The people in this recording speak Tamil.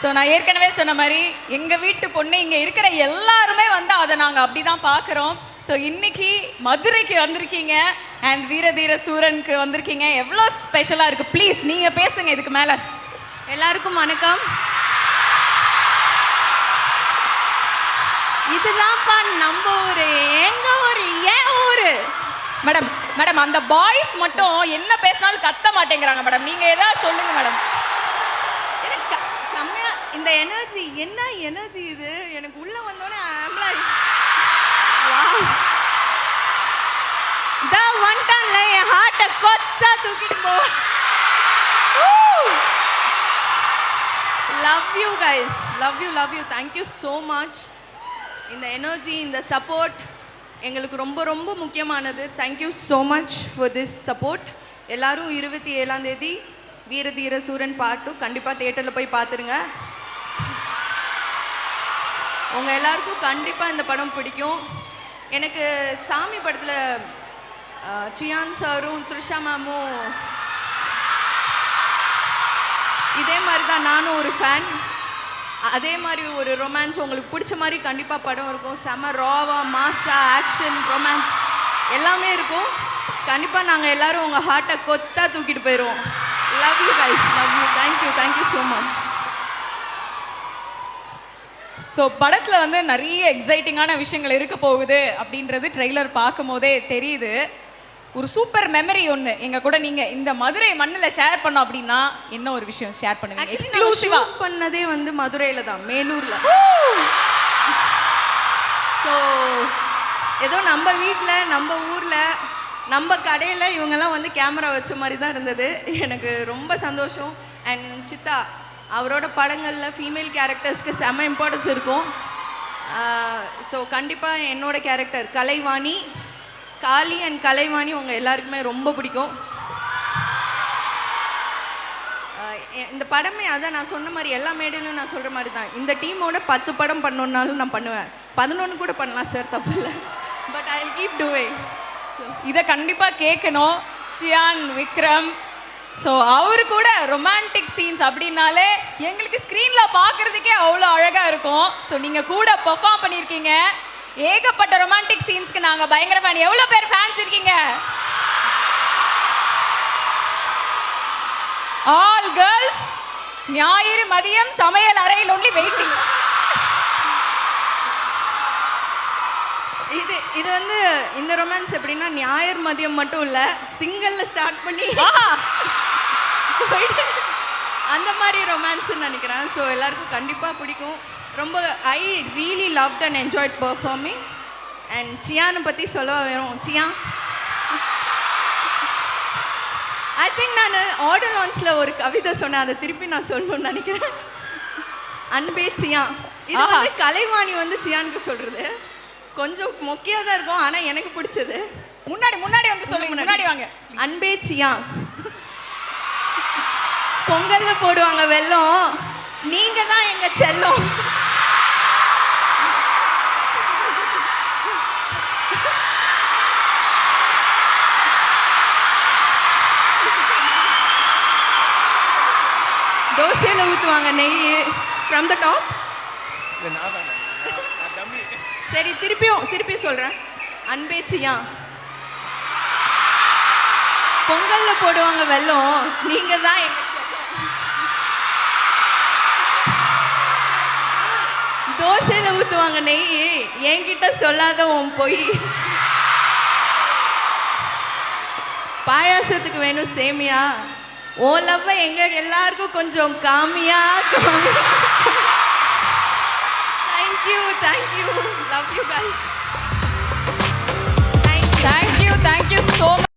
ஸோ நான் ஏற்கனவே சொன்ன மாதிரி எங்கள் வீட்டு பொண்ணு இங்கே இருக்கிற எல்லாருமே வந்து அதை நாங்கள் அப்படி தான் பார்க்குறோம். ஸோ இன்னைக்கு மதுரைக்கு வந்திருக்கீங்க அண்ட் வீரதீர சூரனுக்கு வந்திருக்கீங்க. எவ்வளோ ஸ்பெஷலாக இருக்குது ப்ளீஸ் நீங்கள் பேசுங்க இதுக்கு மேலே. எல்லாருக்கும் வணக்கம். இதுதான்ப்பா நம்ம ஊர். எங்கள் ஊர்? ஏன் ஊர். மேடம் மேடம் அந்த பாய்ஸ் மட்டும் என்ன பேசினாலும் கத்த மாட்டேங்கிறாங்க மேடம் நீங்க ஏதாவது சொல்லுங்க மேடம் எனக்கு செம்மையா இந்த எனர்ஜி என்ன எனர்ஜி இது? எனக்கு உள்ள வந்தோடனே I'm like, wow. இதா வந்துட்டான்ல என் ஹார்ட்டை கொத்தா தூக்கிட்டு போ. Love you guys love you love you thank you so much இந்த எனர்ஜி இந்த சப்போர்ட் எங்களுக்கு ரொம்ப ரொம்ப முக்கியமானது. Thank you so much for this support எல்லாரும் இருபத்தி ஏழாம் தேதி வீரதீர சூரன் பாட்டு கண்டிப்பாக தியேட்டரில் போய் பார்த்துருங்க. உங்கள் எல்லாருக்கும் கண்டிப்பாக இந்த படம் பிடிக்கும். எனக்கு சாமி படத்தில் சியான் சாரும் த்ரிஷா மேமும் இதே மாதிரி தான் நானும் ஒரு ஃபேன் அதே மாதிரி ஒரு ரொமான்ஸ் உங்களுக்கு பிடிச்ச மாதிரி கண்டிப்பாக படம் இருக்கும். செம ராவா மாசா ஆக்ஷன் ரொமான்ஸ் எல்லாமே இருக்கும். கண்டிப்பாக நாங்கள் எல்லாரும் உங்கள் ஹார்ட்டை கொத்தா தூக்கிட்டு போயிடுவோம் love you guys love you thank you thank you so much so படத்தில் வந்து நிறைய எக்ஸைட்டிங்கான விஷயங்கள் இருக்க போகுது அப்படின்றது ட்ரெய்லர் பார்க்கும் போதே தெரியுது. ஒரு சூப்பர் மெமரி ஒன்று எங்க கூட நீங்க இந்த மதுரை மண்ணில் ஷேர் பண்ணோம் அப்படின்னா என்ன ஒரு விஷயம் ஷேர் நான் எக்ஸ்க்ளூசிவா பண்ணதே வந்து மதுரையில் தான் மேலூரில். ஸோ ஏதோ நம்ம வீட்டில் நம்ம ஊரில் நம்ம கடையில் இவங்கெல்லாம் வந்து கேமரா வச்ச மாதிரி தான் இருந்தது. எனக்கு ரொம்ப சந்தோஷம். அண்ட் சித்தா அவரோட படங்களில் ஃபீமேல் கேரக்டர்ஸ்க்கு செம்ம இம்பார்ட்டன்ஸ் இருக்கும். ஸோ கண்டிப்பாக என்னோட கேரக்டர் கலைவாணி. காளி அண்ட் கலைவாணி உங்கள் எல்லாருக்குமே ரொம்ப பிடிக்கும். இந்த படமே அதான் நான் சொன்ன மாதிரி எல்லா மேடையிலும் நான் சொல்கிற மாதிரி தான். இந்த டீமோட பத்து படம் பண்ணணுன்னாலும் நான் பண்ணுவேன். பதினொன்று கூட பண்ணலாம் சார் தப்பு இல்லை but I keep two way so இதை கண்டிப்பாக கேட்கணும். சியான் விக்ரம். ஸோ அவரு கூட ரொமான்டிக் சீன்ஸ் அப்படின்னாலே எங்களுக்கு ஸ்க்ரீனில் பார்க்கறதுக்கே அவ்வளோ அழகாக இருக்கும். ஸோ நீங்கள் கூட பெர்ஃபார்ம் பண்ணியிருக்கீங்க. ஏகப்பட்ட ரொமான்டிக் சீன்ஸ்க்கு நாங்கள் பயங்கர ஃபேன் எவ்வளோ பேர் ஃபேன்ஸ் இருக்கீங்க? ஆல் கேர்ள்ஸ் ஞாயிறு மதியம் சமையல் அறையில் ஒன்லி வெயிட்டிங் இது இது வந்து இந்த ரொமான்ஸ் எப்படின்னா ஞாயிறு மதியம் மட்டும் இல்லை திங்கள்ல ஸ்டார்ட் பண்ணி போயிட்டு அந்த மாதிரி ரொமான்ஸ்னு நினைக்கிறேன். ஸோ எல்லாருக்கும் கண்டிப்பாக பிடிக்கும். ரொம்ப I really loved and enjoyed performing and சியானை பற்றி சொல்ல வரும் சியான் ஐ திங்க் நான் ஆடியோ லான்ச்சில் ஒரு கவிதை சொன்னேன். அதை திருப்பி நான் சொல்லணும்னு நினைக்கிறேன். அன்பே சியான் இது. வந்து கலைவாணி வந்து சியானுக்கு சொல்கிறது கொஞ்சம் மொக்கையாக தான் இருக்கும் ஆனால் எனக்கு பிடிச்சது. முன்னாடி முன்னாடி வந்து சொல்லுங்க. முன்னாடி. வாங்க. அன்பே சியான் பொங்கல்ல போடுவாங்க வெல்லம் நீங்க தான் எங்க செல்லம். தோசையில் ஊற்றுவாங்க நெய் ஃப்ரம் த டாப் சரி திருப்பியும் திருப்பி சொல்கிறேன் அன்பே சியான் பொங்கல்ல போடுவாங்க வெல்லம் நீங்க தான் எங்க தோசையில் ஊற்றுவாங்க நெய் என்கிட்ட சொல்லாத உன் பொய். பாயாசத்துக்கு வேணும் சேமியா. ஓ லவ்வ எங்க எல்லாருக்கும் கொஞ்சம் காமியா? காமியா thank you thank you love you guys thank you thank you so much